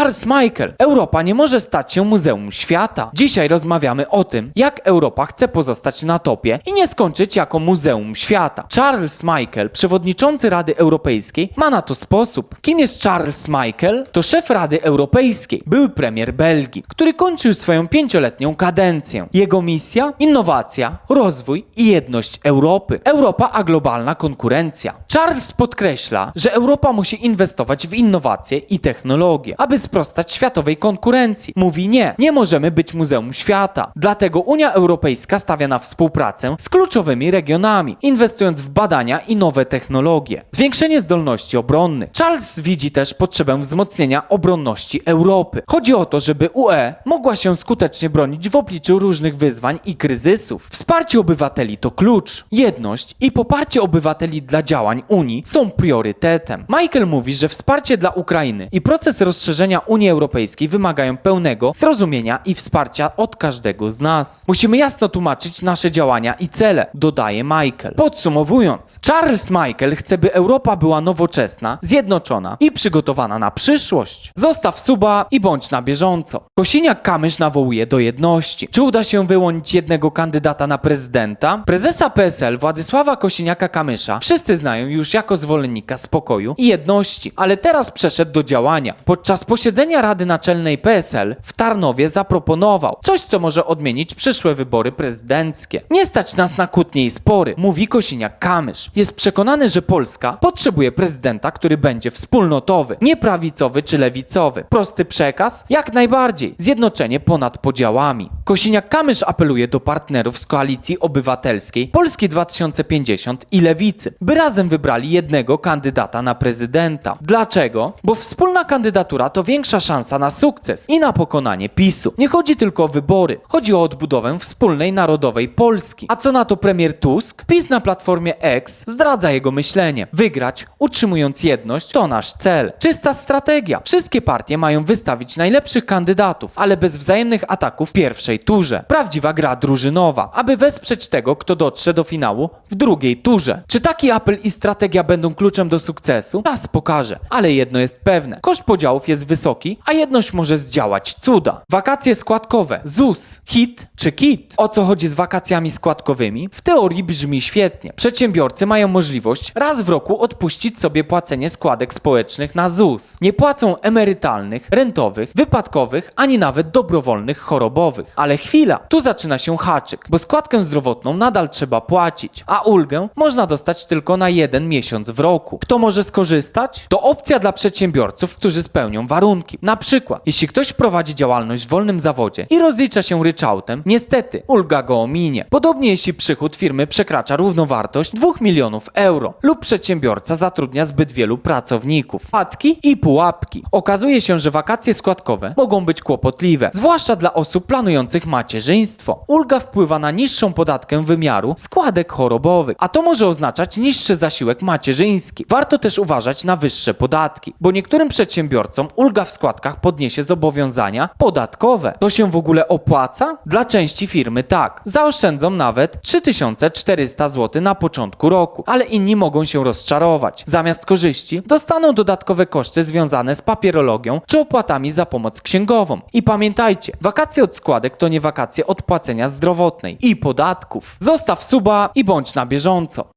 Charles Michael. Europa nie może stać się muzeum świata. Dzisiaj rozmawiamy o tym, jak Europa chce pozostać na topie i nie skończyć jako muzeum świata. Charles Michael, przewodniczący Rady Europejskiej, ma na to sposób. Kim jest Charles Michael? To szef Rady Europejskiej, były premier Belgii, który kończył swoją pięcioletnią kadencję. Jego misja? Innowacja, rozwój i jedność Europy. Europa a globalna konkurencja. Charles podkreśla, że Europa musi inwestować w innowacje i technologie, aby sprostać światowej konkurencji. Mówi nie, nie możemy być muzeum świata. Dlatego Unia Europejska stawia na współpracę z kluczowymi regionami, inwestując w badania i nowe technologie. Zwiększenie zdolności obronnych. Charles widzi też potrzebę wzmocnienia obronności Europy. Chodzi o to, żeby UE mogła się skutecznie bronić w obliczu różnych wyzwań i kryzysów. Wsparcie obywateli to klucz. Jedność i poparcie obywateli dla działań Unii są priorytetem. Michael mówi, że wsparcie dla Ukrainy i proces rozszerzenia Unii Europejskiej wymagają pełnego zrozumienia i wsparcia od każdego z nas. Musimy jasno tłumaczyć nasze działania i cele, dodaje Michael. Podsumowując, Charles Michael chce, by Europa była nowoczesna, zjednoczona i przygotowana na przyszłość. Zostaw suba i bądź na bieżąco. Kosiniak-Kamysz nawołuje do jedności. Czy uda się wyłonić jednego kandydata na prezydenta? Prezesa PSL Władysława Kosiniaka-Kamysza wszyscy znają już jako zwolennika spokoju i jedności, ale teraz przeszedł do działania. Podczas posiedzenia Rady Naczelnej PSL w Tarnowie zaproponował coś, co może odmienić przyszłe wybory prezydenckie. Nie stać nas na kłótnie i spory, mówi Kosiniak-Kamysz. Jest przekonany, że Polska potrzebuje prezydenta, który będzie wspólnotowy, nie prawicowy czy lewicowy. Prosty przekaz? Jak najbardziej. Zjednoczenie ponad podziałami. Kosiniak-Kamysz apeluje do partnerów z Koalicji Obywatelskiej, Polski 2050 i Lewicy, by razem wybrali jednego kandydata na prezydenta. Dlaczego? Bo wspólna kandydatura to większa szansa na sukces i na pokonanie PiSu. Nie chodzi tylko o wybory, chodzi o odbudowę wspólnej narodowej Polski. A co na to premier Tusk? PiS na platformie X zdradza jego myślenie. Wygrać, utrzymując jedność, to nasz cel. Czysta strategia. Wszystkie partie mają wystawić najlepszych kandydatów, ale bez wzajemnych ataków w pierwszej turze. Prawdziwa gra drużynowa, aby wesprzeć tego, kto dotrze do finału w drugiej turze. Czy taki apel i strategia będą kluczem do sukcesu? Czas pokaże, ale jedno jest pewne. Koszt podziałów jest wysoki, a jedność może zdziałać cuda. Wakacje składkowe. ZUS. Hit czy kit? O co chodzi z wakacjami składkowymi? W teorii brzmi świetnie. Przedsiębiorcy mają możliwość raz w roku odpuścić sobie płacenie składek społecznych na ZUS. Nie płacą emerytalnych, rentowych, wypadkowych, ani nawet dobrowolnych chorobowych. Ale chwila, tu zaczyna się haczyk, bo składkę zdrowotną nadal trzeba płacić, a ulgę można dostać tylko na jeden miesiąc w roku. Kto może skorzystać? To opcja dla przedsiębiorców, którzy spełnią warunki. Na przykład, jeśli ktoś prowadzi działalność w wolnym zawodzie i rozlicza się ryczałtem, niestety ulga go ominie. Podobnie jeśli przychód firmy przekracza równowartość 2 milionów euro lub przedsiębiorca zatrudnia zbyt wielu pracowników. Padki i pułapki. Okazuje się, że wakacje składkowe mogą być kłopotliwe, zwłaszcza dla osób planujących macierzyństwo. Ulga wpływa na niższą podatkę wymiaru składek chorobowych, a to może oznaczać niższy zasiłek macierzyński. Warto też uważać na wyższe podatki, bo niektórym przedsiębiorcom ulga w składkach podniesie zobowiązania podatkowe. To się w ogóle opłaca? Dla części firmy tak. Zaoszczędzą nawet 3400 zł na początku roku, ale inni mogą się rozczarować. Zamiast korzyści dostaną dodatkowe koszty związane z papierologią czy opłatami za pomoc księgową. I pamiętajcie, wakacje od składek to nie wakacje od płacenia zdrowotnej i podatków. Zostaw suba i bądź na bieżąco.